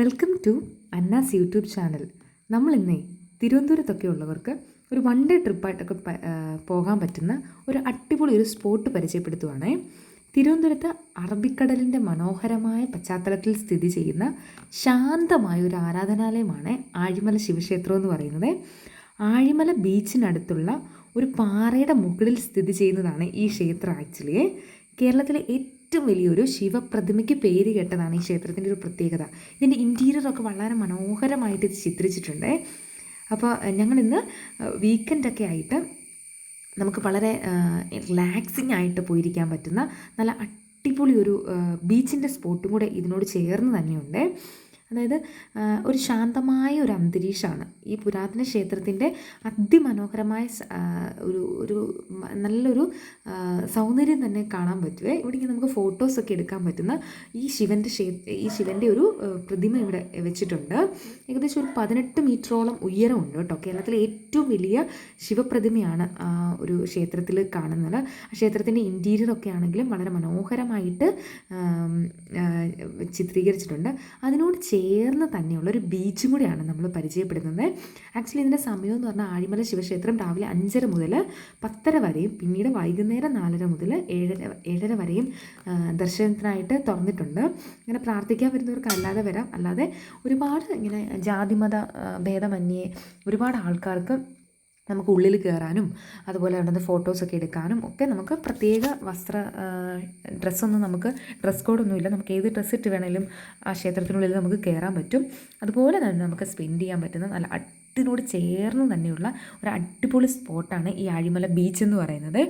Welcome to Anna's YouTube channel. നമ്മൾ ഇന്നേ തിരുവനന്തപുരത്തൊക്കെ ഉള്ളവർക്ക് ഒരു വൺ ഡേ ട്രിപ്പായിട്ടൊക്കെ പോകാൻ പറ്റുന്ന ഒരു അടിപൊളി ഒരു സ്പോട്ട് പരിചയപ്പെടുത്തുവാണ്. തിരുവനന്തപുരത്ത് അറബിക്കടലിന്റെ മനോഹരമായ പശ്ചാത്തലത്തിൽ സ്ഥിതി ചെയ്യുന്ന ശാന്തമായ ഒരു ആരാധനാലയമാണ് ആഴിമല ശിവക്ഷേത്രം എന്ന് പറയുന്നത്. ആഴിമല ബീച്ചിനടുത്തുള്ള ഒരു പാറയുടെ മുകളിൽ സ്ഥിതി ചെയ്യുന്നതാണ് ഈ ക്ഷേത്രം ആക്ച്വലി കേരളത്തിലെ ഏറ്റവും വലിയൊരു ശിവപ്രതിമയ്ക്ക് പേര് കേട്ടതാണ് ഈ ക്ഷേത്രത്തിന്റെ ഒരു പ്രത്യേകത. ഇതിന്റെ ഇന്റീരിയറൊക്കെ വളരെ മനോഹരമായിട്ട് ഇത് ചിത്രിച്ചിട്ടുണ്ട്. അപ്പോൾ ഞങ്ങളിന്ന് വീക്കെൻഡൊക്കെ ആയിട്ട് നമുക്ക് വളരെ റിലാക്സിങ് ആയിട്ട് പോയിരിക്കാൻ പറ്റുന്ന നല്ല അടിപൊളി ഒരു ബീച്ചിന്റെ സ്പോട്ടും കൂടെ ഇതിനോട് ചേർന്ന് തന്നെയുണ്ട്. അതായത് ഒരു ശാന്തമായ ഒരു അന്തരീക്ഷമാണ്. ഈ പുരാതന ക്ഷേത്രത്തിന്റെ അതിമനോഹരമായ ഒരു ഒരു നല്ലൊരു സൗന്ദര്യം തന്നെ കാണാൻ പറ്റുമേ ഇവിടേക്ക് നമുക്ക് ഫോട്ടോസൊക്കെ എടുക്കാൻ പറ്റുന്ന ഈ ശിവന്റെ ഈ ശിവന്റെ ഒരു പ്രതിമ ഇവിടെ വെച്ചിട്ടുണ്ട്. ഏകദേശം ഒരു പതിനെട്ട് മീറ്ററോളം ഉയരമുണ്ട് കേട്ടോ. കേരളത്തിലെ ഏറ്റവും വലിയ ശിവപ്രതിമയാണ് ഒരു ക്ഷേത്രത്തിൽ കാണുന്നത്. ക്ഷേത്രത്തിന്റെ ഇന്റീരിയറൊക്കെ ആണെങ്കിലും വളരെ മനോഹരമായിട്ട് ചിത്രീകരിച്ചിട്ടുണ്ട്. അതിനോട് ചേർന്ന് തന്നെയുള്ള ഒരു ബീച്ചും കൂടിയാണ് നമ്മൾ പരിചയപ്പെടുന്നത്. ആക്ച്വലി ഇതിന്റെ സമയം എന്ന് പറഞ്ഞാൽ ആഴിമല ശിവക്ഷേത്രം രാവിലെ അഞ്ചര മുതൽ പത്തര വരെയും പിന്നീട് വൈകുന്നേരം നാലര മുതൽ ഏഴര ഏഴര വരെയും ദർശനത്തിനായിട്ട് തുറന്നിട്ടുണ്ട്. ഇങ്ങനെ പ്രാർത്ഥിക്കാൻ വരുന്നവർക്ക് അല്ലാതെ വരാം. അല്ലാതെ ഒരുപാട് ഇങ്ങനെ ജാതിമത ഭേദമന്യേ ഒരുപാട് ആൾക്കാർക്ക് നമുക്ക് ഉള്ളിൽ കയറാനും അതുപോലെ അവിടുന്ന് ഫോട്ടോസൊക്കെ എടുക്കാനും ഒക്കെ നമുക്ക് പ്രത്യേക വസ്ത്ര ഡ്രസ്സൊന്നും നമുക്ക് ഡ്രസ് കോഡൊന്നുമില്ല നമുക്ക് ഏത് ഡ്രസ്സ് ഇട്ട് വേണമെങ്കിലും ആ ക്ഷേത്രത്തിനുള്ളിൽ നമുക്ക് കയറാൻ പറ്റും. അതുപോലെ തന്നെ നമുക്ക് സ്പെൻഡ് ചെയ്യാൻ പറ്റുന്ന നല്ല അട്ടിനോട് ചേർന്ന് തന്നെയുള്ള ഒരു അടിപൊളി സ്പോട്ടാണ് ഈ ആഴിമല ബീച്ച് എന്ന് പറയുന്നത്.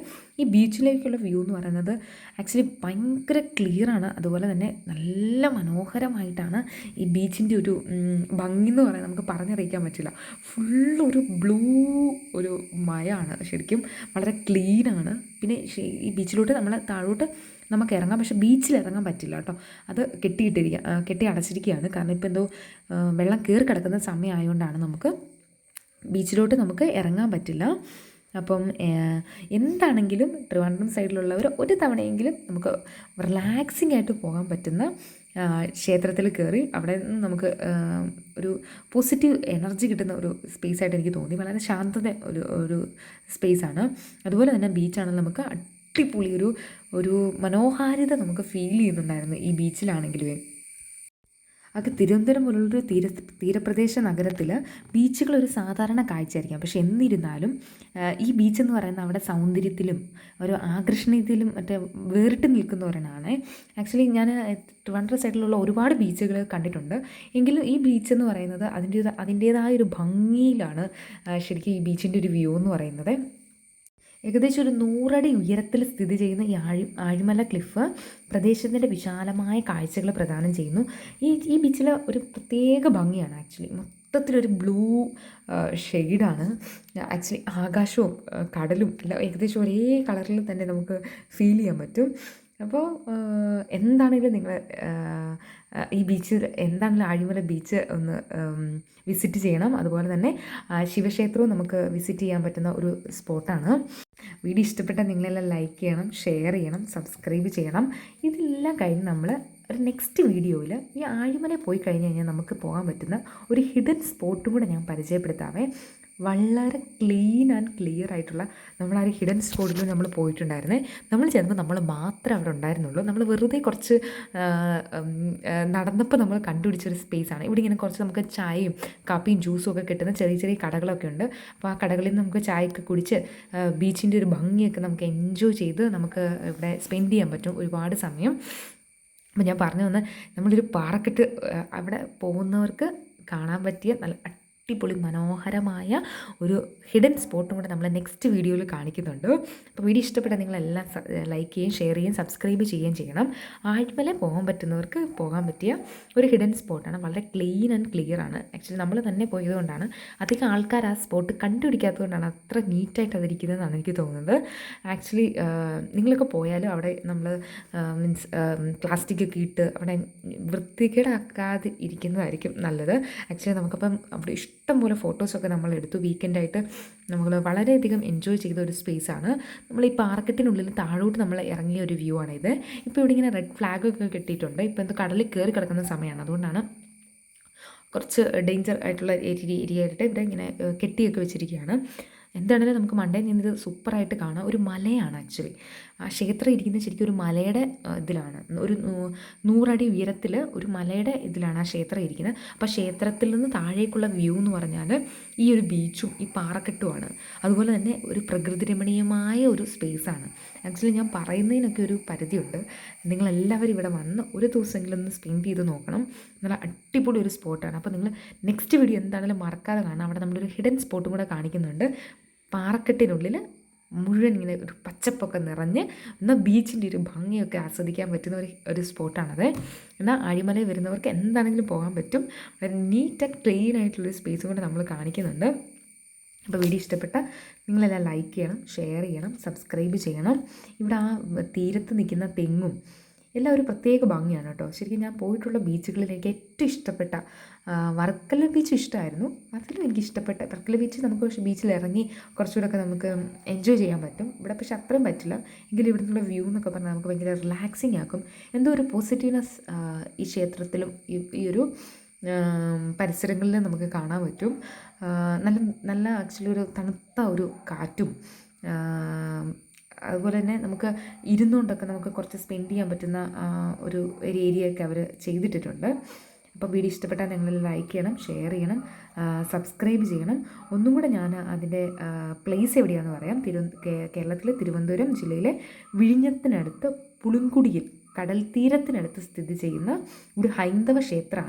ഈ ബീച്ചിലേക്കുള്ള വ്യൂ എന്ന് പറയുന്നത് ആക്ച്വലി ഭയങ്കര ക്ലിയറാണ്. അതുപോലെ തന്നെ നല്ല മനോഹരമായിട്ടാണ് ഈ ബീച്ചിന്റെ ഒരു ഭംഗി എന്ന് പറയുന്നത് നമുക്ക് പറഞ്ഞറിയിക്കാൻ പറ്റില്ല. ഫുള്ളൊരു ബ്ലൂ ഒരു മയാണ് ശരിക്കും. വളരെ ക്ലീനാണ് പിന്നെ ഈ ബീച്ചിലോട്ട് നമ്മൾ താഴോട്ട് നമുക്ക് ഇറങ്ങാം. പക്ഷേ ബീച്ചിൽ ഇറങ്ങാൻ പറ്റില്ല കേട്ടോ. അത് കെട്ടിയിട്ടിരിക്കുക കെട്ടി അടച്ചിരിക്കുകയാണ് കാരണം ഇപ്പോൾ എന്തോ വെള്ളം കയറി കിടക്കുന്ന സമയമായതുകൊണ്ടാണ് നമുക്ക് ബീച്ചിലോട്ട് നമുക്ക് ഇറങ്ങാൻ പറ്റില്ല. അപ്പം എന്താണെങ്കിലും ട്രിവാൻഡ്രം സൈഡിലുള്ളവർ ഒരു തവണയെങ്കിലും നമുക്ക് റിലാക്സിംഗ് ആയിട്ട് പോകാൻ പറ്റുന്ന ക്ഷേത്രത്തിൽ കയറി അവിടെ നിന്ന് നമുക്ക് ഒരു പോസിറ്റീവ് എനർജി കിട്ടുന്ന ഒരു സ്പേസ് ആയിട്ട് എനിക്ക് തോന്നി. വളരെ ശാന്തത ഒരു ഒരു സ്പേസാണ് അതുപോലെ തന്നെ ബീച്ചാണ് നമുക്ക് അടിപൊളി ഒരു ഒരു മനോഹാരിത നമുക്ക് ഫീൽ ചെയ്യുന്നുണ്ടായിരുന്നു ഈ ബീച്ചിലാണെങ്കിലുമേ അത് തിരുവനന്തപുരം പോലുള്ളൊരു തീര തീരപ്രദേശ നഗരത്തിൽ ബീച്ചുകൾ ഒരു സാധാരണ കാഴ്ചയായിരിക്കാം. പക്ഷെ എന്നിരുന്നാലും ഈ ബീച്ച് എന്ന് പറയുന്നത് അവിടെ സൗന്ദര്യത്തിലും ഒരു ആകർഷണീയത്തിലും മറ്റേ വേറിട്ട് നിൽക്കുന്ന ഒരെണ്ണമാണ് ആക്ച്വലി ഞാൻ ട്രിവാൻഡ്ര സൈഡിലുള്ള ഒരുപാട് ബീച്ചുകൾ കണ്ടിട്ടുണ്ട്. എങ്കിലും ഈ ബീച്ച് എന്ന് പറയുന്നത് അതിന്റെ അതിന്റേതായ ഒരു ഭംഗിയിലാണ് ശരിക്കും ഈ ബീച്ചിന്റെ ഒരു വ്യൂ എന്ന് പറയുന്നത്. ഏകദേശം ഒരു നൂറടി ഉയരത്തിൽ സ്ഥിതി ചെയ്യുന്ന ഈ ആഴി ആഴിമല ക്ലിഫ് പ്രദേശത്തിന്റെ വിശാലമായ കാഴ്ചകൾ പ്രദാനം ചെയ്യുന്നു. ഈ ഈ ബീച്ചിൽ ഒരു പ്രത്യേക ഭംഗിയാണ് ആക്ച്വലി മൊത്തത്തിലൊരു ബ്ലൂ ഷെയ്ഡാണ് ആക്ച്വലി ആകാശവും കടലും എല്ലാം ഏകദേശം ഒരേ കളറിൽ തന്നെ നമുക്ക് ഫീൽ ചെയ്യാൻ പറ്റും. അപ്പോൾ എന്താണെങ്കിലും നിങ്ങൾ ഈ ബീച്ച് എന്താണെങ്കിലും ആഴിമല ബീച്ച് ഒന്ന് വിസിറ്റ് ചെയ്യണം. അതുപോലെ തന്നെ ശിവക്ഷേത്രവും നമുക്ക് വിസിറ്റ് ചെയ്യാൻ പറ്റുന്ന ഒരു സ്പോട്ടാണ്. വീഡിയോ ഇഷ്ടപ്പെട്ട നിങ്ങളെല്ലാം ലൈക്ക് ചെയ്യണം ഷെയർ ചെയ്യണം സബ്സ്ക്രൈബ് ചെയ്യണം. ഇതെല്ലാം കഴിഞ്ഞ് നമ്മൾ ഒരു നെക്സ്റ്റ് വീഡിയോയിൽ ഈ ആഴിമല പോയി കഴിഞ്ഞ് കഴിഞ്ഞാൽ നമുക്ക് പോകാൻ പറ്റുന്ന ഒരു ഹിഡൻ സ്പോട്ടും കൂടെ ഞാൻ പരിചയപ്പെടുത്താവേ. വളരെ ക്ലീൻ ആൻഡ് ക്ലിയർ ആയിട്ടുള്ള നമ്മൾ ആ ഒരു ഹിഡൻ സ്പോട്ടിൽ നമ്മൾ പോയിട്ടുണ്ടായിരുന്നേ. നമ്മൾ ചെന്നപ്പോൾ നമ്മൾ മാത്രമേ അവിടെ ഉണ്ടായിരുന്നുള്ളൂ. നമ്മൾ വെറുതെ കുറച്ച് നടന്നപ്പോൾ നമ്മൾ കണ്ടുപിടിച്ചൊരു സ്പേസാണ് ഇവിടെ ഇങ്ങനെ കുറച്ച് നമുക്ക് ചായയും കാപ്പിയും ജ്യൂസും ഒക്കെ കിട്ടുന്ന ചെറിയ ചെറിയ കടകളൊക്കെ ഉണ്ട്. അപ്പോൾ ആ കടകളിൽ നിന്ന് നമുക്ക് ചായയൊക്കെ കുടിച്ച് ബീച്ചിന്റെ ഒരു ഭംഗിയൊക്കെ നമുക്ക് എൻജോയ് ചെയ്ത് നമുക്ക് ഇവിടെ സ്പെൻഡ് ചെയ്യാൻ പറ്റും ഒരുപാട് സമയം. അപ്പോൾ ഞാൻ പറഞ്ഞു വന്ന് നമ്മളൊരു പാറക്കെട്ട് അവിടെ പോകുന്നവർക്ക് കാണാൻ പറ്റിയ നല്ല അടിപൊളി മനോഹരമായ ഒരു ഹിഡൻ സ്പോട്ടും കൂടെ നമ്മൾ നെക്സ്റ്റ് വീഡിയോയിൽ കാണിക്കുന്നുണ്ട്. അപ്പോൾ വീഡിയോ ഇഷ്ടപ്പെട്ടാൽ നിങ്ങളെല്ലാം ലൈക്ക് ചെയ്യുകയും ഷെയർ ചെയ്യുകയും സബ്സ്ക്രൈബ് ചെയ്യുകയും ചെയ്യണം. ആഴ്മല പോകാൻ പറ്റുന്നവർക്ക് പോകാൻ പറ്റിയ ഒരു ഹിഡൻ സ്പോട്ടാണ് വളരെ ക്ലീൻ ആൻഡ് ക്ലിയർ ആണ്. ആക്ച്വലി നമ്മൾ തന്നെ പോയതുകൊണ്ടാണ് അധികം ആൾക്കാർ ആ സ്പോട്ട് കണ്ടുപിടിക്കാത്തതുകൊണ്ടാണ് അത്ര നീറ്റായിട്ട് അതിരിക്കുന്നതെന്നാണ് എനിക്ക് തോന്നുന്നത്. ആക്ച്വലി നിങ്ങളൊക്കെ പോയാലും അവിടെ നമ്മൾ മീൻസ് പ്ലാസ്റ്റിക് ഒക്കെ ഇട്ട് അവിടെ വൃത്തികേടാക്കാതെ ഇരിക്കുന്നതായിരിക്കും നല്ലത്. ആക്ച്വലി നമുക്കപ്പം അവിടെ ഇഷ്ടം പോലെ ഫോട്ടോസൊക്കെ നമ്മൾ എടുത്തു. വീക്കെൻഡായിട്ട് നമ്മൾ വളരെയധികം എൻജോയ് ചെയ്ത ഒരു സ്പേസാണ് നമ്മൾ ഈ പാർക്കറ്റിനുള്ളിൽ താഴോട്ട് നമ്മൾ ഇറങ്ങിയ ഒരു വ്യൂ ആണിത് ഇപ്പോൾ ഇവിടെ ഇങ്ങനെ റെഡ് ഫ്ലാഗൊക്കെ കിട്ടിയിട്ടുണ്ട്. ഇപ്പോൾ എന്തോ കടലിൽ കയറി കിടക്കുന്ന സമയമാണ്. അതുകൊണ്ടാണ് കുറച്ച് ഡേഞ്ചർ ആയിട്ടുള്ള ഏരിയ ഏരിയ ആയിട്ട് ഇവിടെ ഇങ്ങനെ കെട്ടിയൊക്കെ വെച്ചിരിക്കുകയാണ്. എന്താണെങ്കിലും നമുക്ക് മണ്ടയിൽ നിന്നിത് സൂപ്പറായിട്ട് കാണാം. ഒരു മലയാണ് ആക്ച്വലി ആ ക്ഷേത്രം ഇരിക്കുന്ന ശരിക്കും ഒരു മലയുടെ ഇതിലാണ്. ഒരു നൂറടി ഉയരത്തിൽ ഒരു മലയുടെ ഇതിലാണ് ആ ക്ഷേത്രം ഇരിക്കുന്നത്. അപ്പോൾ ക്ഷേത്രത്തിൽ നിന്ന് താഴേക്കുള്ള വ്യൂ എന്ന് പറഞ്ഞാൽ ഈ ഒരു ബീച്ചും ഈ പാറക്കെട്ടുമാണ്. അതുപോലെ തന്നെ ഒരു പ്രകൃതി രമണീയമായ ഒരു സ്പേസാണ് ആക്ച്വലി ഞാൻ പറയുന്നതിനൊക്കെ ഒരു പരിധിയുണ്ട്. നിങ്ങളെല്ലാവരും ഇവിടെ വന്ന് ഒരു ദിവസമെങ്കിലും ഒന്ന് സ്പെൻഡ് ചെയ്ത് നോക്കണം. നല്ല അടിപൊളി ഒരു സ്പോട്ടാണ് അപ്പോൾ നിങ്ങൾ നെക്സ്റ്റ് വീഡിയോ എന്താണെങ്കിലും മറക്കാതെ കാണാം. അവിടെ നമ്മളൊരു ഹിഡൻ സ്പോട്ടും കൂടെ കാണിക്കുന്നുണ്ട്. പാറക്കെട്ടിനുള്ളിൽ മുഴുവൻ ഇങ്ങനെ ഒരു പച്ചപ്പൊക്കെ നിറഞ്ഞ് എന്നാൽ ബീച്ചിന്റെ ഒരു ഭംഗിയൊക്കെ ആസ്വദിക്കാൻ പറ്റുന്ന ഒരു ഒരു സ്പോട്ടാണത്. എന്നാൽ അഴിമലയിൽ വരുന്നവർക്ക് എന്താണെങ്കിലും പോകാൻ പറ്റും. വളരെ നീറ്റ് ആൻഡ് ക്ലീൻ ആയിട്ടുള്ളൊരു സ്പേസും കൂടെ നമ്മൾ കാണിക്കുന്നുണ്ട്. അപ്പോൾ വീഡിയോ ഇഷ്ടപ്പെട്ട നിങ്ങളെല്ലാം ലൈക്ക് ചെയ്യണം ഷെയർ ചെയ്യണം സബ്സ്ക്രൈബ് ചെയ്യണം. ഇവിടെ ആ തീരത്ത് നിൽക്കുന്ന തെങ്ങും എല്ലാം ഒരു പ്രത്യേക ഭംഗിയാണ് കേട്ടോ. ശരിക്കും ഞാൻ പോയിട്ടുള്ള ബീച്ചുകളിൽ എനിക്ക് ഏറ്റവും ഇഷ്ടപ്പെട്ട വർക്കല ബീച്ച് ഇഷ്ടമായിരുന്നു. അതിലും എനിക്ക് ഇഷ്ടപ്പെട്ട വർക്കല ബീച്ച് നമുക്ക് പക്ഷേ ബീച്ചിൽ ഇറങ്ങി കുറച്ചുകൂടെ ഒക്കെ നമുക്ക് എൻജോയ് ചെയ്യാൻ പറ്റും. ഇവിടെ പക്ഷെ അത്രയും പറ്റില്ല. എങ്കിലും ഇവിടെ നിന്നുള്ള വ്യൂ എന്നൊക്കെ പറഞ്ഞാൽ നമുക്ക് ഭയങ്കര റിലാക്സിങ് ആക്കും. എന്തോ ഒരു പോസിറ്റീവ്നെസ് ഈ ക്ഷേത്രത്തിലും ഈ ഒരു പരിസരങ്ങളിൽ നമുക്ക് കാണാൻ പറ്റും. നല്ല നല്ല ആക്ച്വലി ഒരു തണുത്ത ഒരു കാറ്റും അതുപോലെ തന്നെ നമുക്ക് ഇരുന്നുകൊണ്ടൊക്കെ നമുക്ക് കുറച്ച് സ്പെൻഡ് ചെയ്യാൻ പറ്റുന്ന ഒരു ഒരു ഏരിയയൊക്കെ അവർ ചെയ്തിട്ടിട്ടുണ്ട്. അപ്പോൾ വീഡിയോ ഇഷ്ടപ്പെട്ടാൽ നിങ്ങൾ ലൈക്ക് ചെയ്യണം ഷെയർ ചെയ്യണം സബ്സ്ക്രൈബ് ചെയ്യണം. ഒന്നും കൂടെ ഞാൻ അതിന്റെ പ്ലേസ് എവിടെയാണെന്ന് പറയാം. തിരു കേരളത്തിലെ തിരുവനന്തപുരം ജില്ലയിലെ വിഴിഞ്ഞത്തിനടുത്ത് പുളുങ്കുടിയിൽ കടൽ തീരത്തിനടുത്ത് സ്ഥിതി ചെയ്യുന്ന ഒരു ഹൈന്ദവ ക്ഷേത്രമാണ്.